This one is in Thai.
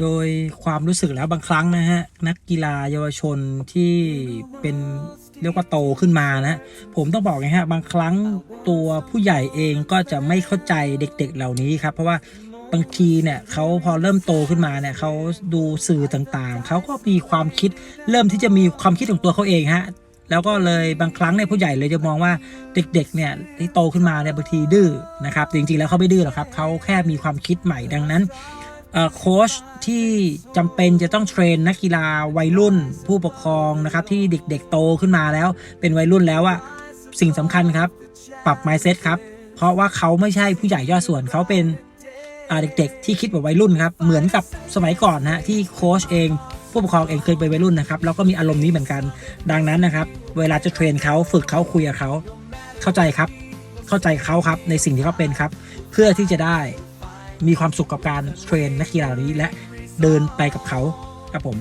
โดยความรู้สึกแล้วบางครั้งนะฮะ นักกีฬาเยาวชนที่เป็นเรียกว่าโตขึ้นมานะผมต้องบอกไงฮะ บางครั้งตัวผู้ใหญ่เองก็จะไม่เข้าใจเด็กๆเหล่านี้ครับ เพราะว่าบางทีเนี่ยเขาพอเริ่มโตขึ้นมาเนี่ยเขาดูสื่อต่างๆ เขาก็มีความคิดเริ่มที่จะมีความคิดของตัวเขาเองฮะแล้วก็เลยบางครั้งเนี่ยผู้ใหญ่เลยจะมองว่าเด็กๆเนี่ยที่โตขึ้นมาเนี่ยบางทีดื้อนะครับจริงๆแล้วเขาไม่ดื้อหรอกครับเขาแค่มีความคิดใหม่ดังนั้น โค้ชที่จำเป็นจะต้องเทรนนักกีฬาวัยรุ่นผู้ปกครองนะครับที่เด็กๆโตขึ้นมาแล้ว เป็นวัยรุ่นแล้วอะสิ่งสำคัญครับ ปรับ mindset ครับ เพราะว่าเขาไม่ใช่ผู้ใหญ่ย่อส่วนเขาเป็นเด็กๆ ที่คิดแบบวัยรุ่นครับเหมือนกับสมัยก่อนนะฮะที่โค้ชเองผู้ปกครองเองเคยเป็นวัยรุ่นนะครับแล้วก็มีอารมณ์นี้เหมือนกัน ดังนั้นนะครับ เวลาจะเทรนเขาฝึกเขาคุยกับเขาเข้าใจครับ เข้าใจเขาครับในสิ่งที่เขาเป็นครับ เพื่อที่จะได้ มีความสุขกับการเทรนนักกีฬาเหล่านี้และเดินไปกับเขาครับผม